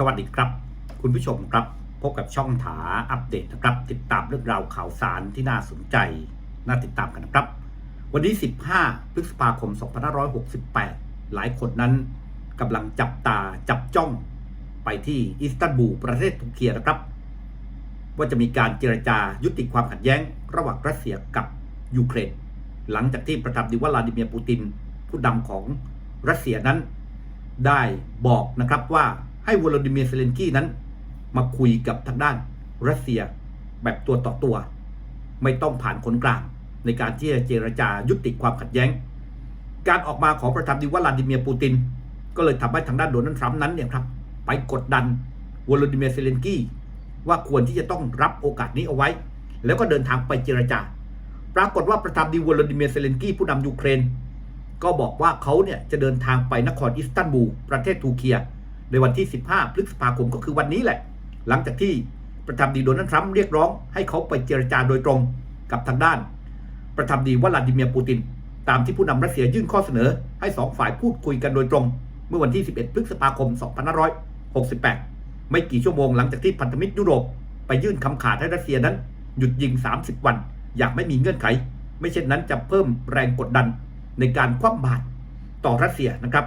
สวัสดีครับ คุณผู้ชมครับ พบกับช่องถาอัปเดตนะครับ ติดตามเรื่องราวข่าวสารที่น่าสนใจ น่าติดตามกันนะครับ วันนี้15 พฤษภาคม 2568 หลายคนนั้นกำลังจับตาจับจ้องไปที่อิสตันบูลประเทศตุรกีนะครับ ว่าจะมีการเจรจายุติความขัดแย้ง ระหว่างรัสเซียกับยูเครนหลังจากที่ประธานาธิวลาดิเมียร์ปูตินผู้นำของรัสเซียนั้น ได้บอกนะครับว่า ให้วลาดิเมียร์เซเลนกี้นั้น มาคุยกับทางด้านรัสเซียแบบตัวต่อตัว ไม่ต้องผ่านคนกลาง ในการที่จะเจรจายุติความขัดแย้ง การออกมาของประธานาธิวลาดิเมียร์ปูติน ก็เลยทำให้ทางด้านโดนัลด์ทรัมป์นั้นเนี่ยครับไปกดดันวลาดิเมียร์เซเลนกี้ว่าควรที่จะต้องรับโอกาสนี้เอาไว้ แล้วก็เดินทางไปเจรจา ปรากฏว่าประธานาธิวลาดิเมียร์เซเลนกี้ผู้นำยูเครน ก็บอกว่าเขาเนี่ยจะเดินทางไปนครอิสตันบูลประเทศทูเคีย ในวันที่ 15 พฤษภาคมก็คือวันนี้แหละ หลังจากที่ประธานดีโดนัลด์ทรัมป์เรียกร้องให้เขาไปเจรจาโดยตรงกับทางด้าน ประธานดีวลาดิเมียร์ปูติน ตามที่ผู้นำรัสเซียยื่นข้อเสนอ ให้สองฝ่ายพูดคุยกันโดยตรง เมื่อวันที่ 11 พฤษภาคม 2568 ไม่กี่ชั่วโมงหลังจากที่พันธมิตรยุโรปไปยื่นคำขาดให้รัสเซียนั้น หยุดยิง 30 วัน อย่างไม่มีเงื่อนไข ไม่เช่นนั้นจะเพิ่มแรงกดดันในการคว่ำบาตรต่อรัสเซียนะครับ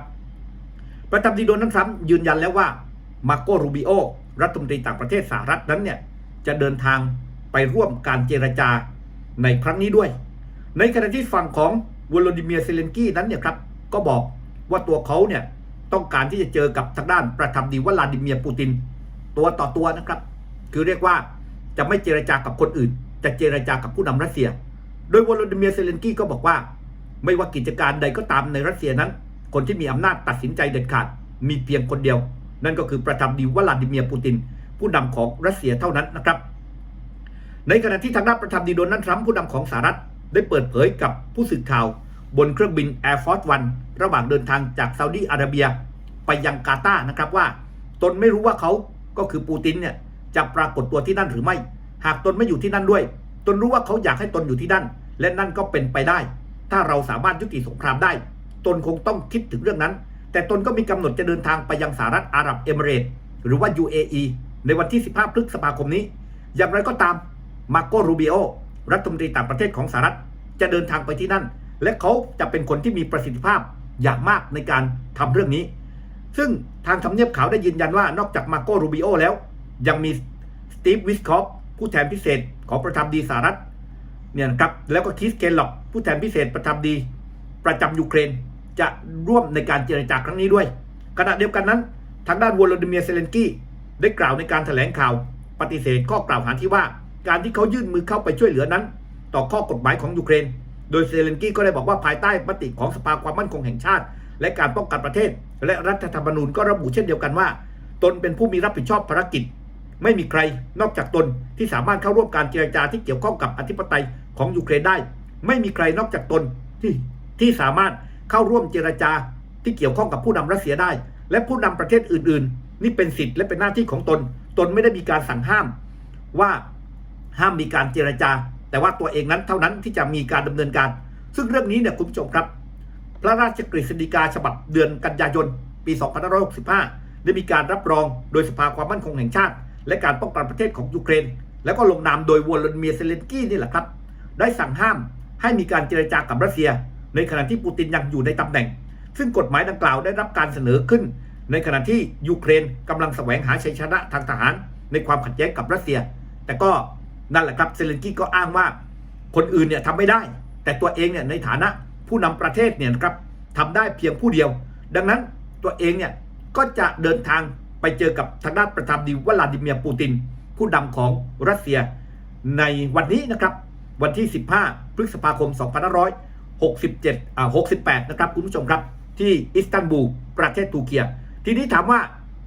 ประธานาธิบดีโดนัลด์ทรัมป์ยืนยันแล้วว่ามาโกรูบิโอรัฐมนตรีต่างประเทศสหรัฐนั้นเนี่ยจะเดินทางไปร่วมการเจรจาในครั้งนี้ด้วย ในขณะที่ฝั่งของวลาดิเมียเซเลนกี้นั้นเนี่ยครับก็บอกว่าตัวเขาเนี่ยต้องการที่จะเจอกับทางด้านประธานาธิบดีวลาดิเมียร์ปูติน ตัวต่อตัวนะครับ คือเรียกว่าจะไม่เจรจากับคนอื่น จะเจรจากับผู้นำรัสเซีย โดยวลาดิเมียร์เซเลนกี้ก็บอกว่า ไม่ว่ากิจการใดก็ตามในรัสเซียนั้น คนที่มีอำนาจตัดสินใจเด็ดขาด มีเพียงคนเดียว นั่นก็คือประธานาธิบดีวลาดิเมียร์ปูติน ผู้นำของรัสเซียเท่านั้นนะครับ ในขณะที่ทางด้านประธานดีโดนัลด์ทรัมป์ผู้นำของสหรัฐ ได้เปิดเผยกับผู้สื่อข่าว บนเครื่องบิน Air Force One ระหว่างเดินทางจากซาอุดีอาระเบีย ไปยังกาตาร์นะครับว่า ตนไม่รู้ว่าเขาก็คือปูตินเนี่ยจะปรากฏตัวที่นั่นหรือไม่ หากตนไม่อยู่ที่นั่นด้วย ตนรู้ว่าเขาอยากให้ตนอยู่ที่นั่น และนั่นก็เป็นไปได้ ถ้าเราสามารถยุติสงครามได้ ตนคงต้องคิดถึงเรื่องนั้น แต่ตนก็มีกำหนดจะเดินทางไปยังสหรัฐอาหรับเอมิเรตหรือว่า UAE ในวันที่ 15 พฤษภาคมนี้ อย่างไรก็ตามมาโกรูบิโอรัฐมนตรีต่างประเทศของสหรัฐจะเดินทางไปที่นั่น และเขาจะเป็นคนที่มีประสิทธิภาพอย่างมากในการทำเรื่องนี้ ซึ่งทางทำเนียบขาวได้ยืนยันว่านอกจากมาโกรูบิโอแล้ว ยังมีสตีฟวิสคอฟผู้แทนพิเศษของประธานดีสหรัฐเนี่ยนะครับแล้วก็คิสเคนล็อกผู้แทนพิเศษประจำดี ประจำยูเครน จะร่วมในการเจรจาครั้งนี้ด้วย ขณะเดียวกันนั้น ทางด้านวลาดิเมียเซเลนกี้ได้กล่าวในการแถลงข่าว ปฏิเสธข้อกล่าวหาที่ว่า การที่เขายื่นมือเข้าไปช่วยเหลือนั้น ต่อข้อกฎหมายของยูเครน โดยเซเลนกี้ก็ได้บอกว่าภายใต้มติของสภาความมั่นคงแห่งชาติ และการป้องกันประเทศ และรัฐธรรมนูญก็ระบุเช่นเดียวกันว่า ตนเป็นผู้มีรับผิดชอบภารกิจ ไม่มีใครนอกจากตนที่สามารถเข้าร่วมการเจรจาที่เกี่ยวข้องกับอธิปไตยของยูเครนได้ ไม่มีใครนอกจากตนที่ที่สามารถ เข้าร่วมเจรจาที่เกี่ยวข้องกับผู้นำรัสเซียได้ และผู้นำประเทศอื่น ๆ นี่เป็นสิทธิ์และเป็นหน้าที่ของตน ตนไม่ได้มีการสั่งห้ามว่าห้ามมีการเจรจา แต่ว่าตัวเองนั้นเท่านั้นที่จะมีการดำเนินการ ซึ่งเรื่องนี้เนี่ยคุณผู้ชมครับ พระราชกฤษฎีกาฉบับเดือนกันยายน ปี2565 ได้มีการรับรองโดยสภาความมั่นคงแห่งชาติ และการป้องกันประเทศของยูเครน แล้วก็ลงนามโดยวอลาดิเมียเซเลนกี้นี่แหละครับ ได้สั่งห้ามให้มีการเจรจากับรัสเซีย ในขณะที่ปูตินยังอยู่ในตำแหน่ง ซึ่งกฎหมายดังกล่าวได้รับการเสนอขึ้น ในขณะที่ยูเครนกำลังแสวงหาชัยชนะทางทหาร ในความขัดแย้งกับรัสเซีย แต่ก็นั่นแหละครับเซเลนกี้ก็อ้างว่า คนอื่นเนี่ยทำไม่ได้ แต่ตัวเองเนี่ยในฐานะผู้นำประเทศเนี่ยครับทำได้เพียงผู้เดียว ดังนั้นตัวเองเนี่ยก็จะเดินทางไปเจอกับทางด้านประธานาธิบดีวลาดิเมียร์ปูติน ผู้นำของรัสเซีย ในวันนี้นะครับ วันที่ 15 พฤษภาคม 67อ่า68 นะครับคุณผู้ชมครับ ที่อิสตันบูลประเทศทูเกีย ทีนี้ถามว่า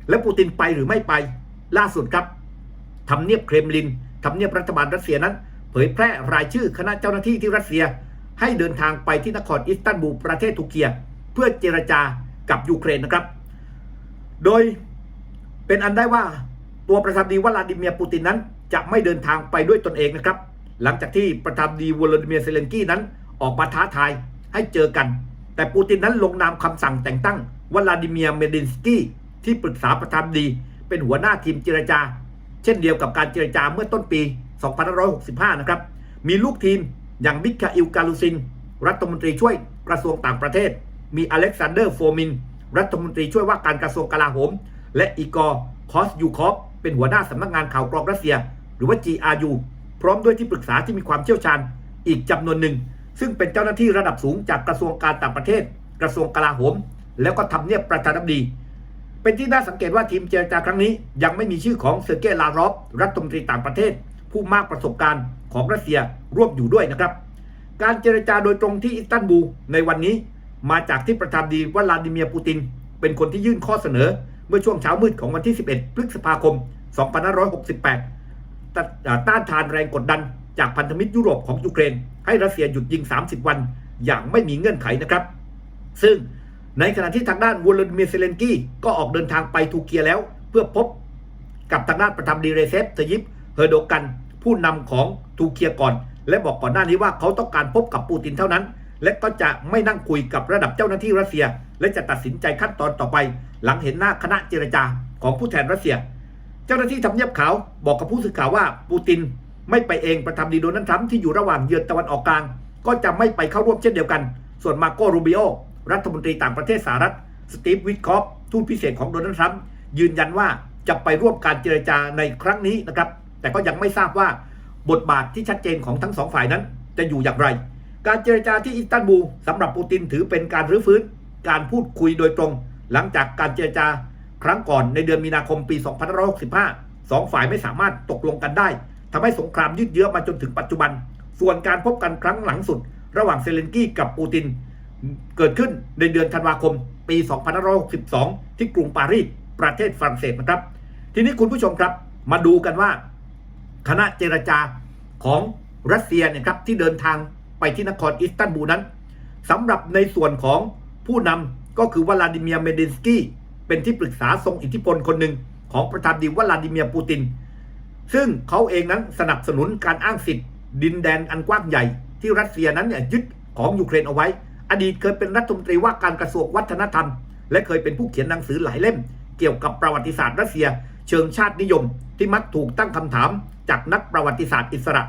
แล้วปูตินไปหรือไม่ไปล่าสุดครับทำเนียบเครมลินทำเนียบรัฐบาลรัสเซียนั้น เผยแพร่รายชื่อคณะเจ้าหน้าที่ที่รัสเซีย ให้เดินทางไปที่นครอิสตันบูลประเทศตุรกีเพื่อเจรจากับยูเครนนะครับ โดยเป็นอันได้ว่าตัวประธานดีวลาดิเมียร์ปูตินนั้น จะไม่เดินทางไปด้วยตนเองนะครับ หลังจากที่ประธานดีวลาดิเมียร์เซเลนกี้นั้น ออกมาท้าทายให้เจอกัน แต่ปูตินนั้นลงนามคำสั่งแต่งตั้งวลาดิเมียร์เมดินสกี้ที่ปรึกษาประธานดีเป็นหัวหน้าทีมเจรจา เช่นเดียวกับการเจรจาเมื่อต้นปี 2565 นะครับ มีลูกทีมอย่างมิคาอิลกาลูซิน รัฐมนตรีช่วยกระทรวงต่างประเทศ มีอเล็กซานเดอร์โฟมิน รัฐมนตรีช่วยว่าการกระทรวงกลาโหม และอีกอร์คอสยูคอฟเป็นหัวหน้าสำนักงานข่าวกรองรัสเซีย หรือว่า GRU พร้อมด้วยที่ปรึกษาที่มีความเชี่ยวชาญอีกจำนวนหนึ่ง ซึ่งเป็นเจ้าหน้าที่ระดับสูงจากกระทรวงการต่างประเทศ กระทรวงกลาโหม แล้วก็ทำเนียบประธานาธิบดี เป็นที่น่าสังเกตว่าทีมเจรจาครั้งนี้ ยังไม่มีชื่อของเซอร์เกย์ลาโรฟรัฐมนตรีต่างประเทศ ผู้มากประสบการณ์ของรัสเซียร่วมอยู่ด้วยนะครับ การเจรจาโดยตรงที่อิสตันบูลในวันนี้ มาจากที่ประธานาธิบดีวลาดิเมียร์ปูติน เป็นคนที่ยื่นข้อเสนอ เมื่อช่วงเช้ามืดของวันที่ 11 พฤษภาคม 2568ต้านต้านทานแรงกดดัน จากพันธมิตรยุโรปของยูเครน ให้รัสเซียหยุดยิง 30 วัน อย่างไม่มีเงื่อนไขนะครับ ซึ่งในขณะที่ทางด้านวลาดิเมียร์เซเลนกี้ก็ออกเดินทางไปทูเกียแล้ว เพื่อพบกับทางด้านประธานาธิบดีเรเซฟเตยิปเฮอร์โดกันผู้นำของทูเกียก่อน และบอกก่อนหน้านี้ว่าเขาต้องการพบกับปูตินเท่านั้น และก็จะไม่นั่งคุยกับระดับเจ้าหน้าที่รัสเซีย และจะตัดสินใจขั้นตอนต่อไป หลังเห็นหน้าคณะเจรจาของผู้แทนรัสเซีย เจ้าหน้าที่ทำเนียบขาวบอกกับผู้สื่อข่าวว่าปูติน ไม่ไปเองประธานาธิบดีโดนัลด์ทรัมป์ที่อยู่ระหว่างเยือนตะวันออกกลาง ก็จะไม่ไปเข้าร่วมเช่นเดียวกัน ส่วนมาโกรูบิโอรัฐมนตรีต่างประเทศสหรัฐสตีฟวิทคอฟทูตพิเศษของโดนัลด์ทรัมป์ยืนยันว่าจะไปร่วมการเจรจาในครั้งนี้นะครับ แต่ก็ยังไม่ทราบว่าบทบาทที่ชัดเจนของทั้งสองฝ่ายนั้นจะอยู่อย่างไร การเจรจาที่อิสตันบูลสำหรับปูตินถือเป็นการรื้อฟื้น การพูดคุยโดยตรง หลังจากการเจรจาครั้งก่อนในเดือนมีนาคมปี 2565 สองฝ่ายไม่สามารถตกลงกันได้ ทำให้สงครามยืดเยื้อมาจนถึงปัจจุบัน ส่วนการพบกันครั้งหลังสุด ระหว่างเซเลนกี้กับปูติน เกิดขึ้นในเดือนธันวาคม ปี 2562 ที่กรุงปารีสประเทศฝรั่งเศสนะครับ ทีนี้คุณผู้ชมครับ มาดูกันว่า คณะเจรจาของรัสเซียเนี่ยครับที่เดินทางไปที่นครอิสตันบูลนั้นสำหรับในส่วนของผู้นำก็คือวลาดิเมียร์เมดินสกี้เป็นที่ปรึกษาทรงอิทธิพลคนหนึ่งของประธานาธิบดีวลาดิเมียร์ปูติน ซึ่งเขาเองนั้นสนับสนุนการอ้างสิทธิ์ ดินแดนอันกว้างใหญ่ ที่รัสเซียนั้นเนี่ยยึดของยูเครนเอาไว้ อดีตเคยเป็นรัฐมนตรีว่าการกระทรวงวัฒนธรรม และเคยเป็นผู้เขียนหนังสือหลายเล่ม เกี่ยวกับประวัติศาสตร์รัสเซีย เชิงชาตินิยม ที่มักถูกตั้งคำถาม จากนักประวัติศาสตร์อิสระ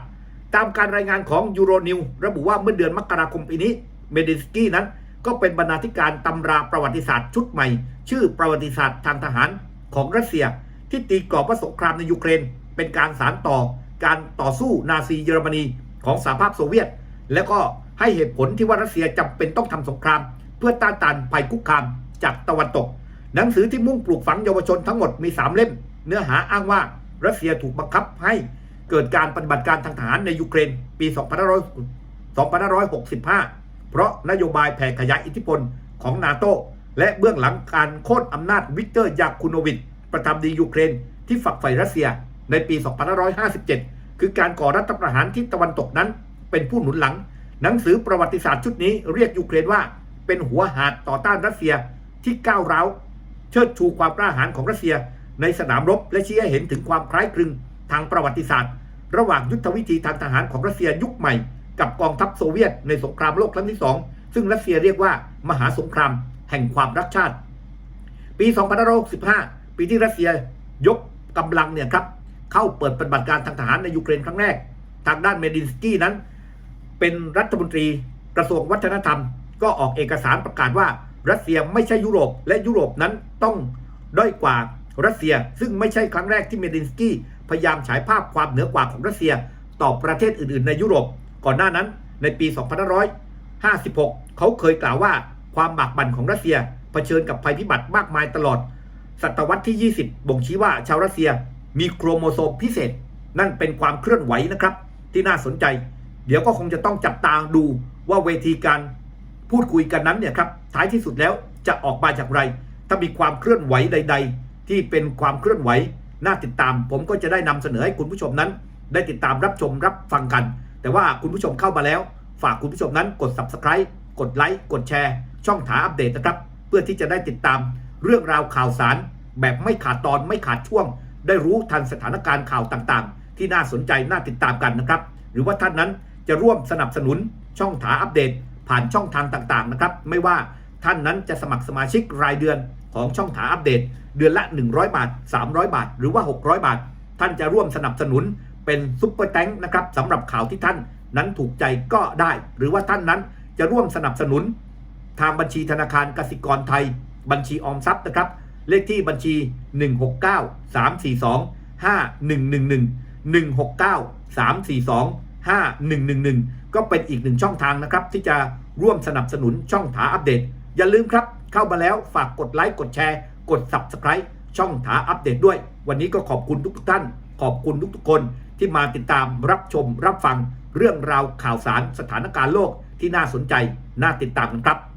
ตามการรายงานของยูโรนิวระบุว่าเมื่อเดือนมกราคมปีนี้เมดิสกี้นั้น ก็เป็นบรรณาธิการตำราประวัติศาสตร์ชุดใหม่ ชื่อประวัติศาสตร์ทางทหารของรัสเซีย ที่ตีกรอบว่าสงครามในยูเครน เป็นการสานต่อการต่อสู้นาซีเยอรมนีของสหภาพโซเวียต แล้วก็ให้เหตุผลที่ว่ารัสเซียจำเป็นต้องทำสงคราม เพื่อต้านทานภัยคุกคามจากตะวันตก หนังสือที่มุ่งปลูกฝังเยาวชนทั้งหมดมี 3 เล่ม เนื้อหาอ้างว่ารัสเซียถูกบังคับให้เกิดการปฏิบัติการทางทหารในยูเครนปี2565 เพราะนโยบายแผ่ขยายอิทธิพลของนาโตและเบื้องหลังการโค่นอำนาจวิกเตอร์ยาคูโนวิชประธานาธิบดียูเครนที่ฝักใฝ่รัสเซีย ในปี 2557 คือการก่อรัฐประหารที่ตะวันตกนั้น เป็นผู้หนุนหลัง หนังสือประวัติศาสตร์ชุดนี้เรียกยูเครนว่า เป็นหัวหาดต่อต้านรัสเซียที่ก้าวร้าวเชิดชูความกล้าหาญของรัสเซีย ในสนามรบและชี้ให้เห็นถึงความคล้ายคลึงทางประวัติศาสตร์ ระหว่างยุทธวิธีทางทหารของรัสเซียยุคใหม่ กับกองทัพโซเวียตในสงครามโลกครั้งที่สองซึ่งรัสเซียเรียกว่ามหาสงคราม แห่งความรักชาติ ปี 2565 ปีที่รัสเซียยกกำลังเนี่ยครับ เข้าเปิดปฏิบัติการทางทหารในยูเครนครั้งแรก ทางด้านเมดินสกี้นั้น เป็นรัฐมนตรีกระทรวงวัฒนธรรม ก็ออกเอกสารประกาศว่ารัสเซียไม่ใช่ยุโรป และยุโรปนั้นต้องด้อยกว่ารัสเซีย ซึ่งไม่ใช่ครั้งแรกที่เมดินสกี้พยายามฉายภาพความเหนือกว่าของรัสเซีย ต่อประเทศอื่น ๆ ในยุโรป ก่อนหน้านั้น ในปี 2556 เขาเคยกล่าวว่าความบากบั่นของรัสเซียเผชิญกับภัยพิบัติมากมายตลอด ศตวรรษที่ 20 บ่งชี้ว่าชาวรัสเซีย มีโครโมโซมพิเศษ นั่นเป็นความเคลื่อนไหวนะครับ ที่น่าสนใจ เดี๋ยวก็คงจะต้องจับตาดูว่าเวทีการพูดคุยกันนั้นเนี่ยครับท้ายที่สุดแล้วจะออกมาจากไร ถ้ามีความเคลื่อนไหวใด ๆ ที่เป็นความเคลื่อนไหวน่าติดตาม ผมก็จะได้นำเสนอให้คุณผู้ชมนั้น ได้ติดตามรับชมรับฟังกัน แต่ว่าคุณผู้ชมเข้ามาแล้ว ฝากคุณผู้ชมนั้นกด subscribe กดไลค์กดแชร์ ช่องถาอัปเดตนะครับ เพื่อที่จะได้ติดตามเรื่องราวข่าวสาร แบบไม่ขาดตอนไม่ขาดช่วง ได้รู้ทันสถานการณ์ข่าวต่างๆ ที่น่าสนใจน่าติดตามกันนะครับ หรือว่าท่านนั้นจะร่วมสนับสนุนช่องถาอัปเดต ผ่านช่องทางต่างๆนะครับ ไม่ว่าท่านนั้นจะสมัครสมาชิกรายเดือนของช่องถาอัปเดต เดือนละ 100 บาท 300 บาท หรือว่า 600 บาท ท่านจะร่วมสนับสนุนเป็นซุปเปอร์แตงนะครับสำหรับข่าวที่ท่านนั้นถูกใจก็ได้ หรือว่าท่านนั้นจะร่วมสนับสนุน ทางบัญชีธนาคารกสิกรไทย บัญชีออมทรัพย์นะครับ เลขที่บัญชี 169 342 5111 169 342 5111 ก็เป็นอีกหนึ่งช่องทางนะครับ ที่จะร่วมสนับสนุนช่องถาอัปเดต อย่าลืมครับ เข้ามาแล้วฝากกดไลค์กดแชร์ กด Subscribe ช่องถาอัปเดตด้วย วันนี้ก็ขอบคุณทุกท่าน ขอบคุณทุกๆคนที่มาติดตามรับชมรับฟังเรื่องราวข่าวสารสถานการณ์โลกที่น่าสนใจน่าติดตามกันครับ